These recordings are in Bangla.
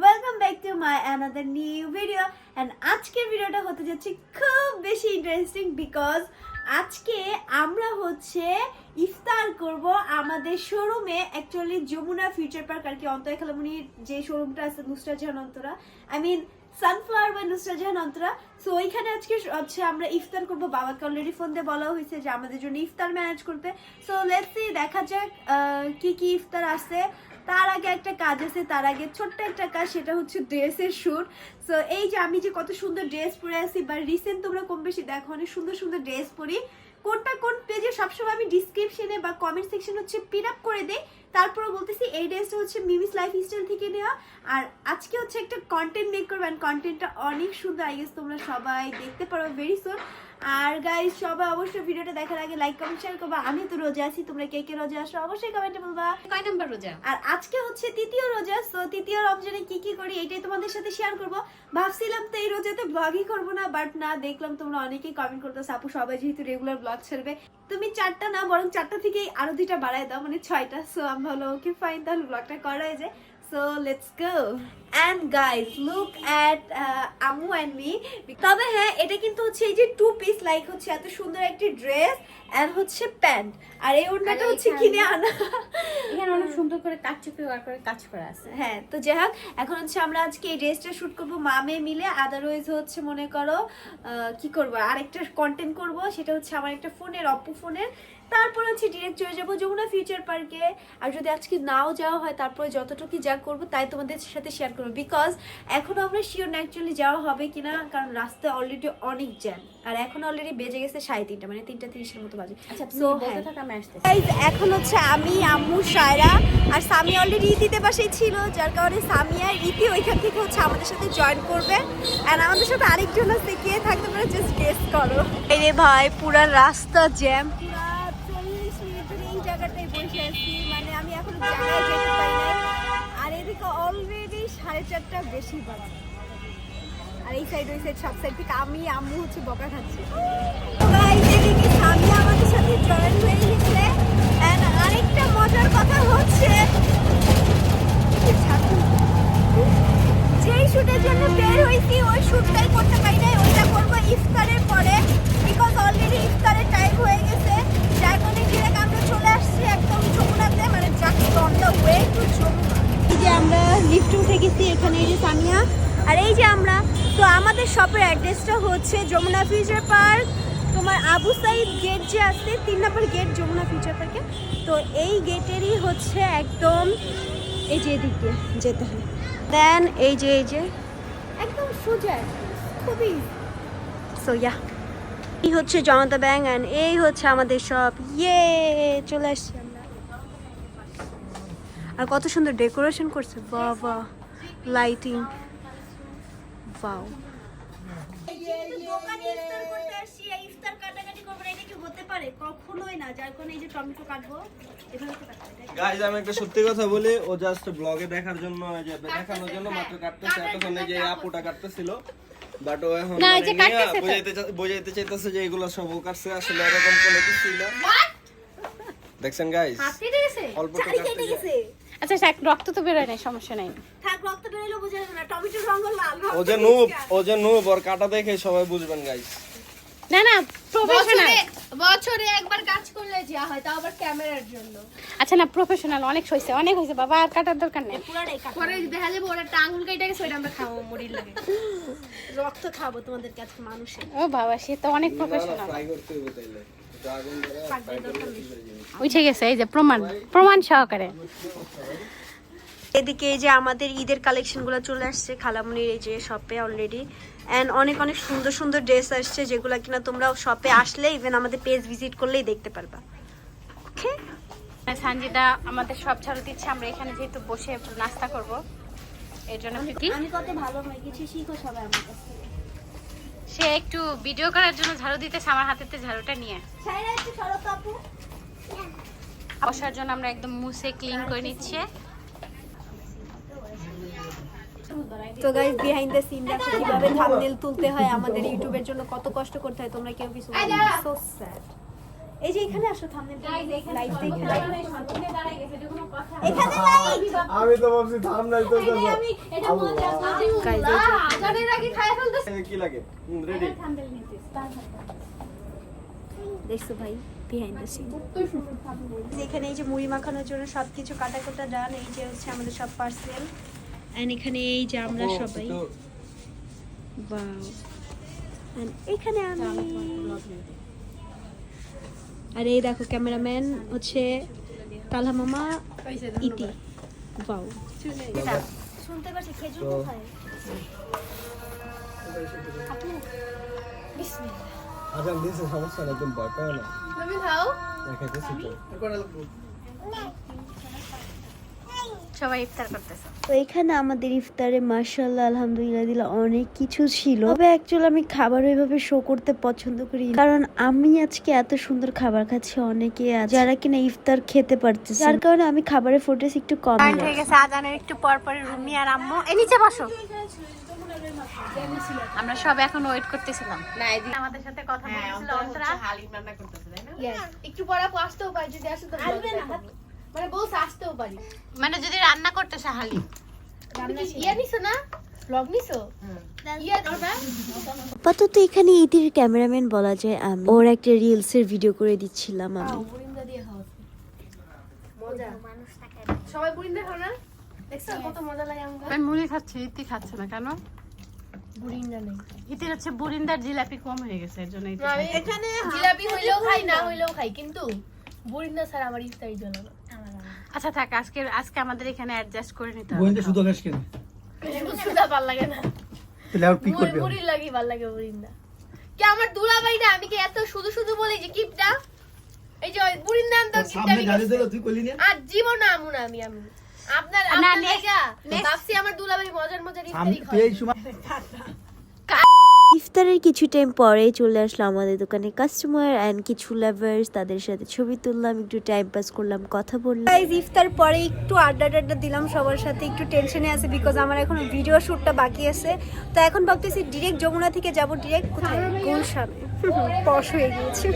Welcome back to my another new video and আজকের ভিডিওটা হতে যাচ্ছে খুব বেশি ইন্টারেস্টিং বিকজ আজকে আমরা হচ্ছে ইফতার করব আমাদের শোরুমে অ্যাকচুয়ালি যমুনা ফিউচার পার্ক আর কি অন্তয় খালামুনির যে শোরুমটা আছে Nusrat Jahan Antara. I mean sunflower বা নুসরাত জাহান অন্তরা। সো ওইখানে আজকে হচ্ছে আমরা ইফতার করব। বাবাকে অলরেডি ফোন দিয়ে বলা হয়েছে যে আমাদের জন্য ইফতার ম্যানেজ করতে। সো লেটস সি দেখা যাক কি কি ইফতার আছে তার আগে একটা কাজ আছে, তার আগে ছোট্ট একটা কাজ, সেটা হচ্ছে ড্রেসের শ্যুট সো এই যে আমি যে কত সুন্দর ড্রেস পরে আছি, বা রিসেন্ট তোমরা কম বেশি দেখো, অনেক সুন্দর সুন্দর ড্রেস পরি। কোনটা কোন পেজে সবসময় আমি ডিসক্রিপশনে বা কমেন্ট সেকশন হচ্ছে পিন আপ করে দেই তারপরে বলতেছি এই ড্রেসটা হচ্ছে মিমিস লাইফ স্টাইল থেকে নেওয়া। আর আজকে হচ্ছে একটা কন্টেন্ট মেক করব অ্যান্ড কন্টেন্টটা অনেক সুন্দর আই গেস তোমরা সবাই দেখতে পারো ভেরি সুন আর গাইজ সবাই অবশ্যই ভিডিওটা দেখার আগে লাইক কমেন্ট শেয়ার করবা। আমি তো রোজা আছি তোমরা কে কে রোজা আসো অবশ্যই কমেন্টে বলবা। কয় নাম্বার রোজা? আর আজকে হচ্ছে তৃতীয় রোজা সো তৃতীয় রমজানে কি কি করি এটাই তোমাদের সাথে শেয়ার করব। ভাবছিলাম তো এই রোজাতে ব্লগই করব না বাট না দেখলাম তোমরা অনেকেই কমেন্ট করতে আপু সবাই যেহেতু রেগুলার ব্লগ ছাড়বে। তুমি চারটা না, বরং চারটা থেকেই আরও দুইটা বাড়ায় দাও মানে ছয়টা। সো আমি ভালো ওকে ফাইন তাহলে ব্লগটা করা হয়ে যায়। So let's go and guys look at Amu and me তবে হ্যাঁ এটা কিন্তু হচ্ছে এই যে টু পিস লাইক হচ্ছে এত সুন্দর একটি ড্রেস অ্যান্ড হচ্ছে প্যান্ট আর এই ওড়নাটা হচ্ছে কিনে আনা। এখানে অনেক সুন্দর করে কাজ চুপি ওয়ার করে কাজ করা আছে। হ্যাঁ তো যাই হোক এখন হচ্ছে আমরা আজকে এই ড্রেসটা শুট করব মামে মিলে। আদারওয়াইজ হচ্ছে মনে করো কি করব? আরেকটা কন্টেন্ট করব সেটা হচ্ছে আমার একটা ফোনের অপো ফোনের তারপর হচ্ছে ডিরেক্ট চলে যাব যমুনা ফিউচার পার্কে আর যদি আজকে নাও যাওয়া হয় তারপরে যতটুকু যা করব তাই তোমাদের সাথে শেয়ার করব। বিকজ এখন আমরা শিওর না অ্যাকচুয়ালি যাওয়া হবে কিনা কারণ রাস্তা অলরেডি অনেক জ্যাম আর এখন অলরেডি বেজে গেছে সাড়ে তিনটা মানে তিনটা তিরিশের মতো বাজে। আচ্ছা হ্যাঁ। এখন হচ্ছে আমি আম্মু সায়রা আর সামি অলরেডি ইতিতে পাশেই ছিল যার কারণে সামি আর ইতি ওইখান থেকে হচ্ছে আমাদের সাথে জয়েন করবে। এন্ড আমাদের সাথে আরেকজন আছে কে থাকতে পারে জাস্ট গেস করো। এই রে ভাই পুরা রাস্তা জ্যাম পুরা এই বসে আছি মানে আমি এখন জায়গায় যেতে পারি আর এদিকে অলরেডি সাড়ে চারটা বেশি বাজে। আর এই সাইড ওই সাইড সব সাইড থেকে আমি আম্মু হচ্ছে বকা খাচ্ছি। মজার কথা হচ্ছে যেই শুটের জন্য বের হয়েছি, ওই শুটটাই করতে পারি নাই ওইটা করব ইফতারের পরে বিকজ অলরেডি ইফতারের টাইম হয়ে গেছে যার কারণে ডিরেক্ট আমরা চলে আসছি একদম যমুনাতে মানে just on the way to Jamuna এই যে আমরা লিফট উঠে গেছি এখানে এই যে সামিয়া আর এই যে আমরা তো আমাদের শপের অ্যাড্রেসটা হচ্ছে যমুনা ফিউচার পার্ক। তোমার আবু সাইদ গেট যে আছে, তিন নম্বর গেট যমুনা ফিউচার পার্কে। তো এই গেটেরই হচ্ছে একদম এই যে এদিক দিয়ে যেতে হয়। দেন এই যে এই যে, একদম সোজা খুবই সো ইয়া এই হচ্ছে জনতা ব্যাংক অ্যান্ড এই হচ্ছে আমাদের সব ইয়ে চলে আসছি আমরা। আর কত সুন্দর ডেকোরেশন করছে বাবা লাইটিং ওয়াও পারে কখনোই না। যার কোনো এই যে টমেটো কাটবো এভাবে তো কাটতে হয়, না? গাইজ আমি একটা সত্যি কথা বলি ও জাস্ট ব্লগে দেখার জন্য যে দেখানোর জন্য মাত্র কাটতেছে এতক্ষণ যে আপুটা কাটতেছিল। বাট ও এখন না, মানে এই যে নিয়ে কাটতেছে তো। বোঝাইতে চাইতেছে যে এগুলো সব ও কাটছে আসলে এরকম কোনো কিছুই না। দেখছেন অল্প আচ্ছা থাক রক্ত তো বেরোয় নাই সমস্যা নাই। থাক রক্ত বেরোলে বোঝা যাবে না টমেটোর রঙ লাল ও যে নুব ও যে নুব ওর কাটা দেখে সবাই বুঝবেন গাইজ না না প্রফেশনাল বছরে একবার কাজ করলে যা হয় তাও আবার ক্যামেরার জন্য। আচ্ছা না প্রফেশনাল অনেক হয়েছে অনেক হয়েছে বাবা আর কাটার দরকার নেই। পুরাটাই কাটা। পরে দেখা যাবে ওরা আঙুল কেটে গেছে আমরা খাব মুড়ির লাগে। রক্ত খাব তোমাদের কাছে মানুষের। ও বাবা সে তো অনেক প্রফেশনাল ফ্রাই করতে হবে তাইলে। উঠে গেছে এই যে প্রমাণ প্রমাণ সহকারে। এদিকে এই যে আমাদের ঈদের কালেকশনগুলো চলে আসছে খালামুনির এই যে শপে অলরেডি অ্যান্ড অনেক অনেক সুন্দর সুন্দর ড্রেস আসছে যেগুলো কিনা তোমরা শপে আসলে ইভেন আমাদের পেজ ভিজিট করলেই দেখতে পারবা। ওকে সানজিদা আমাদের সব ছাড়ু দিচ্ছে আমরা এখানে যেহেতু বসে নাস্তা করব এর জন্য প্রীতি আমি কত ভালো নয় কিছু শিখো সবাই আমার কাছ থেকে। সে একটু ভিডিও করার জন্য ঝাড়ু দিতেছে আমার হাতেতে ঝাড়ুটা নিয়ে। বসার জন্য আমরা একদম মুছে ক্লিন করে নিচ্ছি। তো গাইস বিহাইন্ড দ্য সিন দেখো কীভাবে থাম্বনেল তুলতে হয় আমাদের ইউটিউবের জন্য কত কষ্ট করতে হয় তোমরা কেউ কিছু সো স্যাড এই যে এখানে আসো থামনে লাইট দেখে দাঁড়াই গেছে এটা কোনো কথা এখানে আমি তো ভাবছি থাম তো আমি এটা মজা আজানের আগে খায় ফেলতেছে। কি লাগে? রেডি দেখছ ভাই বিহাইন্ড দ্য সিন এখানে এই যে মুড়ি মাখানোর জন্য সবকিছু কাটা কোটা ডান এই যে হচ্ছে আমাদের সব পার্সেল এন্ড এখানে এই যে আমরা সবাই। এন্ড এখানে আমি আর এই দেখো ক্যামেরাম্যান হচ্ছে তালহা মামা ইতি। ওয়াও শুনতে পাচ্ছি খেজুর তো- কোথায়? আচ্ছা দিছে সমস্যা না তুমি না। তুমি খাও। দেখাইতেছি তো। সবাই ইফতার করতেছে। তো এখানে আমাদের ইফতারে মার্শাল্লাহ আলহামদুলিল্লাহ দিলা অনেক কিছু ছিল। তবে অ্যাকচুয়ালি আমি খাবার ওইভাবে শো করতে পছন্দ করি কারণ আমি আজকে এত সুন্দর খাবার খাচ্ছি অনেকে আছে যারা কিনা ইফতার খেতে পারতেছে যার কারণে আমি খাবারের ফুটেজ একটু কম হয়ে গেছে আজানের একটু পর পরে রুমি আর আম্মু। এই নিচে বসো। আমরা সব এখন ওয়েট করতেছিলাম। না এদিকে আমাদের সাথে কথা বলছিল অন্তরা। হালিম রান্না করতেছিল না? একটু পর আসতেও পারি যদি আসে তো আসবে না। মানে আসতেও পারি। মানে যদি রান্না করতেছে হালি তুমি ইয়ে নিছো না? ব্লগ নিছো? ইয়ে আপাতত এখানে ইতির ক্যামেরাম্যান বলা যায় আমি। ওর একটা রিলস এর ভিডিও করে দিচ্ছিলাম আমি। বুরিন্দা দিয়ে খাওয়া মজা। সবাই বুরিন্দা খাও না? দেখছ কত মজা লাগে আমি মুড়ি খাচ্ছি ইতি খাচ্ছে না কেন? বুরিন্দা নেই। ইতির হচ্ছে বুরিন্দার জিলাপি কম হয়ে গেছে এর জন্য এখানে জিলাপি হইলেও খাই না হইলেও খাই কিন্তু বুরিন্দা ছাড়া আমার ইফতারি না। আচ্ছা থাক আজকে আজকে আমাদের এখানে অ্যাডজাস্ট করে নিতে হবে। গোয়েন্দা শুধু খাস কেন শুধু ভালো লাগে না। তাহলে আর কি করবে মুড়ির লাগি ভালো লাগে বুরিন্দা। কি আমার দুলাভাই না আমি কি এত শুধু শুধু বলি যে কিপটা? এই যে ওই বুরিন্দা আনতো কিপটা সামনে আমি দাঁড়িয়ে দিল তুই করলি না? আর জীবন আমু না আমি আমি। আপনার আপনার next- ভাবছি আমার দুলাভাই মজার মজার আমি ইফতারি খায় এই সময় ইফতারের কিছু টাইম পরে চলে আসলো আমাদের দোকানে কাস্টমার অ্যান্ড কিছু লাভার্স তাদের সাথে ছবি তুললাম, একটু টাইম পাস করলাম, কথা বললাম। গাইজ ইফতার পরে একটু আড্ডা টাড্ডা দিলাম, সবার সাথে একটু টেনশনে আছে বিকজ আমার এখন ভিডিও শ্যুটটা বাকি আছে। তো এখন ভাবতেছি ডিরেক্ট যমুনা থেকে যাব ডিরেক্ট কোথায়? গুলশানে। পশ হয়ে গিয়েছে।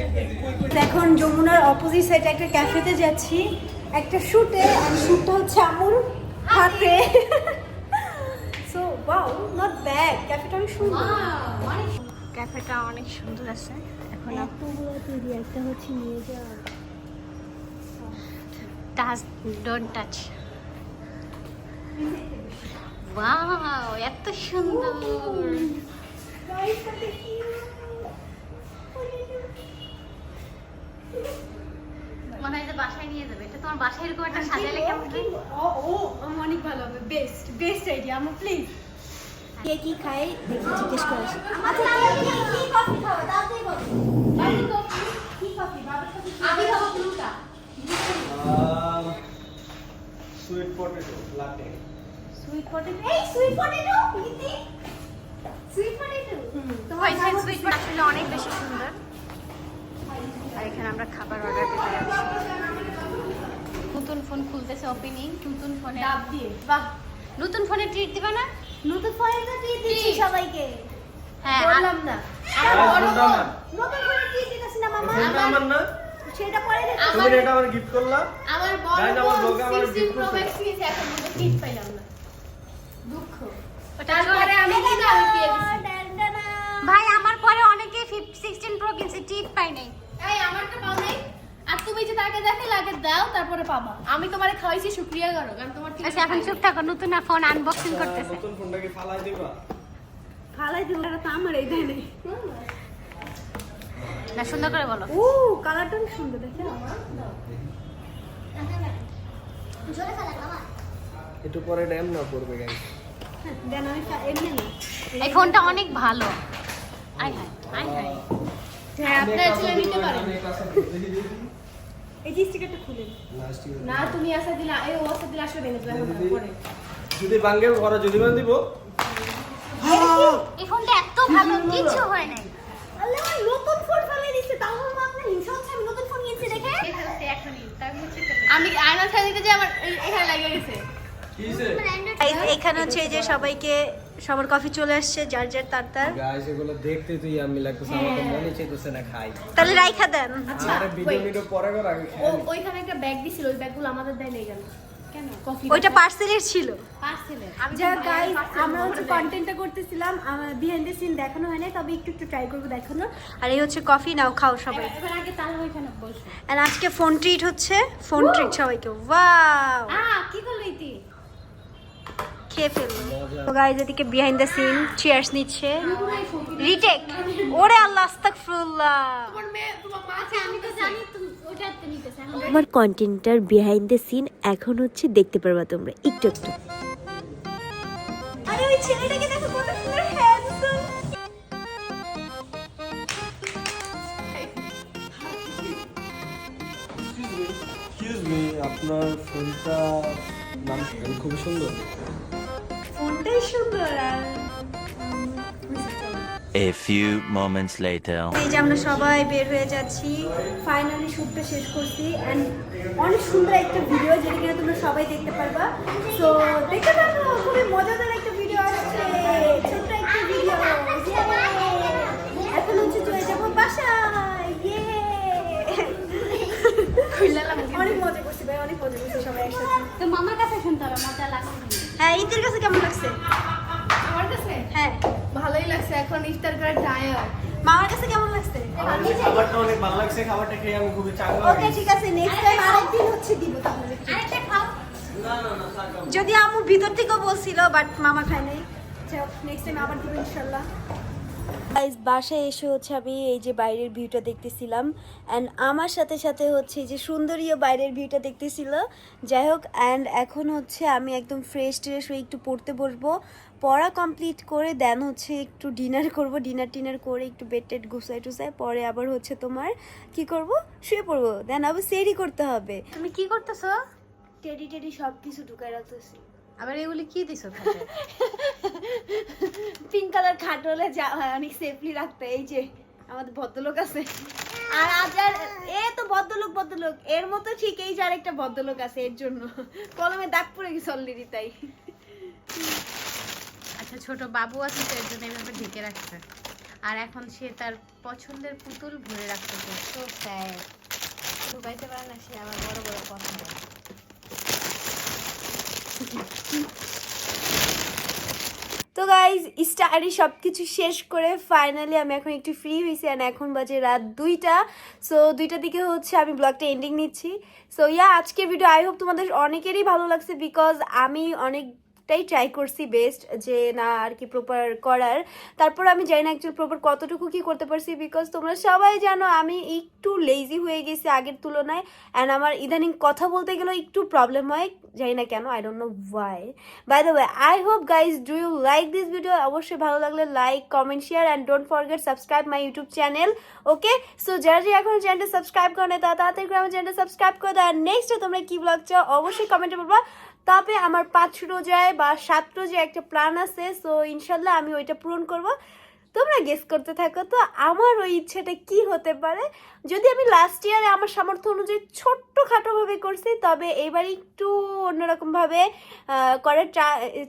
এখন যমুনার অপোজিট সাইডে একটা ক্যাফেতে যাচ্ছি। একটা শ্যুটে শ্যুটটা হচ্ছে আমুর হাতে। ওয়াও নট ব্যাড ক্যাফেটা অনেক সুন্দর। ক্যাফেটা অনেক সুন্দর আছে। এখন এতগুলো তৈরি একটা হচ্ছে নিয়ে যাওয়া। টাচ ডোন্ট টাচ ওয়াও এত সুন্দর। মনে হয় যে বাসায় নিয়ে যাবে। এটা তোমার বাসায় এরকম একটা সাজালে কেমন ও ও অনেক ভালো হবে। বেস্ট বেস্ট আইডিয়া আমার প্লিজ কে কি খায় দেখি জিজ্ঞেস করে আচ্ছা কি কি কফি খাও? তাড়াতাড়ি বলো। কি কফি? বাবার সাথে আমি খাব ব্লুটা sweet potato latte sweet potato এই সুইট পটেটো ইতি সুইট পটেটো ওই সাইড সুইট আসলে অনেক বেশি সুন্দর। আর এখানে আমরা খাবার অর্ডার যাচ্ছি। নতুন ফোন খুলতেছে ওপেনিং নতুন ফোনে ডাব দিয়ে বাহ। নতুন ফোনে ট্রিট দিবা না? নতুন ফোনে তো দিয়ে দিচ্ছি সবাইকে। হ্যাঁ বললাম না। আর আমার নতুন ফোনে দিয়ে দিতেছি না মামা। আমার না? সেটা পরে দেখো। তুমি এটা আমার গিফট করলা। আমার বড় না, আমার বউকে আমার 16 gift Pro করছে। Max কিনেছে, এখন gift পাইলাম না। দুঃখ। তারপরে আমি। ভাই আমার পরে অনেকে সিক্সটিন প্রো কিনছে পাই নাই। এই, আমারটা পাও নাই? আর তুমি যে তাকে দেখাইলে আগে দাও তারপরে পাবা। আমি তোমারে খাওয়াইছি শুক্রিয়া করো কারণ তোমার আচ্ছা এখন চুপ থাকো নতুন ফোন আনবক্সিং করতেছে। নতুন ফোনটাকে ফালাই দিবা। ফালাই তো আমার এই দেয় না সুন্দর করে বলো। ও কালারটা অনেক সুন্দর দেখে একটু পরে ড্যাম না পড়বে গাইস দেন আমি এমনি না এই ফোনটা অনেক ভালো। আই হাই আই হাই হ্যাঁ আপনার ছেলে নিতে পারে এই যে স্টিকারটা খুলে। না তুমি আসা দিলা এই ও আসা দিলা আসবে না তুমি পরে। যদি বাঙ্গেল ঘরে যদি মানে দিব। এই ফোনটা এত ভালো কিছু হয় নাই। আল্লাহ আমার নতুন ফোন ফালাই দিচ্ছে তাও আমার আপনার হিংসা হচ্ছে আমি নতুন ফোন কিনছি দেখে। আমি আয়না ছেড়ে দিতে যে আমার এখানে লাগে গেছে। এখানে হচ্ছে যে সবাইকে সবার কফি চলে আসছে যার যার তার তার। গাইস এগুলো দেখতে তুই আমি লাগতেছে আমার তো মনে চাইতেছে না খাই। তাহলে রাইখা দেন। আচ্ছা আরে ভিডিও ভিডিও পরে কর আগে ও খাই ওইখানে একটা ব্যাগ দিছিল ওই ব্যাগগুলো আমাদের দেয় নেই কেন? কেন? কফি ওইটা পার্সেলের ছিল। পার্সেলে যাই গাইস আমরা হচ্ছে কন্টেন্টটা করতেছিলাম বিহাইন্ড দ্য সিন দেখানো হয় না তবে একটু একটু ট্রাই করব দেখানো আর এই হচ্ছে কফি নাও খাও সবাই। এবার আগে তাহলে ওইখানে বসো। আর আজকে ফোন ট্রিট হচ্ছে ফোন ট্রিট সবাইকে। ওয়াও আ কি করলি তুই? খেয়ে ফেলব তো গাইজ এদিকে বিহাইন্ড দ্য সিন চেয়ার্স নিচ্ছে। রিটেক ওরে আল্লাহ আস্তাগফিরুল্লাহ। তোমার তোমার মা আছে আমি তো জানি তুমি ওটা নিতেছে এখন আমার কন্টেন্টটার বিহাইন্ড দ্য সিন এখন হচ্ছে দেখতে পারবা তোমরা একটু একটু। আরে ওই ছেলেটাকে দেখো কত সুন্দর হ্যান্ডসাম এক্সকিউজ মি আপনার ফোনটা নাম খুব সুন্দর ফোনটাই সুন্দর আর A few moments later. এই যে আমরা সবাই বের হয়ে যাচ্ছি। ফাইনালি শ্যুটটা শেষ করছি। অ্যান্ড অনেক সুন্দর একটা ভিডিও যেটা কিনা তোমরা সবাই দেখতে পারবা। তো দেখতে পারব খুবই মজাদার একটা ভিডিও আসছে। ছোট্ট একটা ভিডিও এখন হচ্ছে চলে যাব বাসায়। ইয়ে অনেক মজা করছি ভাই অনেক মজা করছি সবাই একসাথে। তো মামার কাছে শুনতে হবে মজা লাগছে। ঈদের কাছে কেমন লাগছে? আমার কাছে? হ্যাঁ। ভালোই লাগছে এখন ইফতার করার টাইম মামার কাছে কেমন লাগছে? খাবারটা অনেক ভালো লাগছে খাবারটা খেয়ে আমি খুবই চাঙ্গা ওকে ঠিক আছে নেক্সট টাইম আরেকদিন হচ্ছে দিব তাহলে। আরেকটা খাও। যদি আমু ভিতর থেকেও বলছিল বাট মামা খায় নাই। নেক্সট টাইম আবার দিব ইনশাল্লাহ। গাইজ বাসায় এসে হচ্ছে আমি এই যে বাইরের ভিউটা দেখতেছিলাম অ্যান্ড আমার সাথে সাথে হচ্ছে এই যে সুন্দরীয় বাইরের ভিউটা দেখতেছিল। যাই হোক অ্যান্ড এখন হচ্ছে আমি একদম ফ্রেশ ট্রেশ হয়ে একটু পড়তে বসবো। পড়া কমপ্লিট করে দেন হচ্ছে একটু ডিনার করব ডিনার টিনার করে একটু বেড টেড গুছাই টুসাই পরে আবার হচ্ছে তোমার কি করব? শুয়ে পড়ব। দেন আবার সেরি করতে হবে। তুমি কি করতেছো? টেডি টেডি সব কিছু ঢুকাই রাখতেছি। আবার এগুলি কি দিছো পিঙ্ক কালার খাট হলে যা হয় অনেক সেফলি রাখতে এই যে আমাদের ভদ্রলোক আছে। আর আজ আর এ তো ভদ্রলোক ভদ্রলোক। এর মতো ঠিক এই যে আরেকটা ভদ্রলোক আছে এর জন্য। কলমে দাগ পড়ে গেছে অলরেডি তাই। আচ্ছা ছোট বাবু আছে তো এর জন্য এভাবে ঢেকে রাখছে। আর এখন সে তার পছন্দের পুতুল ভরে রাখতেছে তো স্যাড ঢুকাইতে পারে না সে আবার বড় বড় বলে। তো গাইজ স্টাডি সব কিছু শেষ করে ফাইনালি আমি এখন একটু ফ্রি হয়েছি অ্যান্ড এখন বাজে রাত দুইটা। সো দুইটা দিকে হচ্ছে আমি ব্লগটা এন্ডিং নিচ্ছি। সো ইয়া আজকের ভিডিও আই হোপ তোমাদের অনেকেরই ভালো লাগছে বিকজ আমি অনেকটাই ট্রাই করছি বেস্ট যে না আর কি প্রপার করার। তারপর আমি জানি না অ্যাকচুয়ালি প্রপার কতটুকু কি করতে পারছি বিকজ তোমরা সবাই জানো আমি একটু লেজি হয়ে গেছি আগের তুলনায় অ্যান্ড আমার ইদানিং কথা বলতে গেলেও একটু প্রবলেম হয়, জানি না কেন I don't know why by the way I hope guys do you like this video অবশ্যই ভালো লাগলে like comment share and don't forget subscribe my YouTube channel okay so যারা যে এখন চ্যানেলটা সাবস্ক্রাইব করে নেয় তারা তাড়াতাড়ি করে আমার চ্যানেলটা সাবস্ক্রাইব করে দেয় নেক্সট তোমরা কি ব্লগ চাও, অবশ্যই কমেন্টে বলবা। তবে আমার পাঁচ রোজায় বা সাত রোজায় একটা প্ল্যান আছে সো ইনশাল্লাহ আমি ওইটা পূরণ করব। তোমরা গেস করতে থাকো, তো আমার ওই ইচ্ছেটা কি হতে পারে? যদি আমি লাস্ট ইয়ারে আমার সামর্থ্য অনুযায়ী ছোট্ট খাটোভাবে করছি, তবে এবার একটু অন্যরকমভাবে করার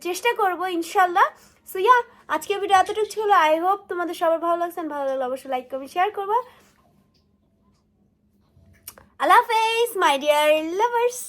চেষ্টা করব ইনশাল্লাহ। সো ইয়া আজকে ভিডিও এতটুকু ছিল। আই হোপ তোমাদের সবার ভালো লাগছে ভালো লাগলে অবশ্যই লাইক করবে শেয়ার করবা। আল্লাহ হাফেজ মাই ডিয়ার লাভার্স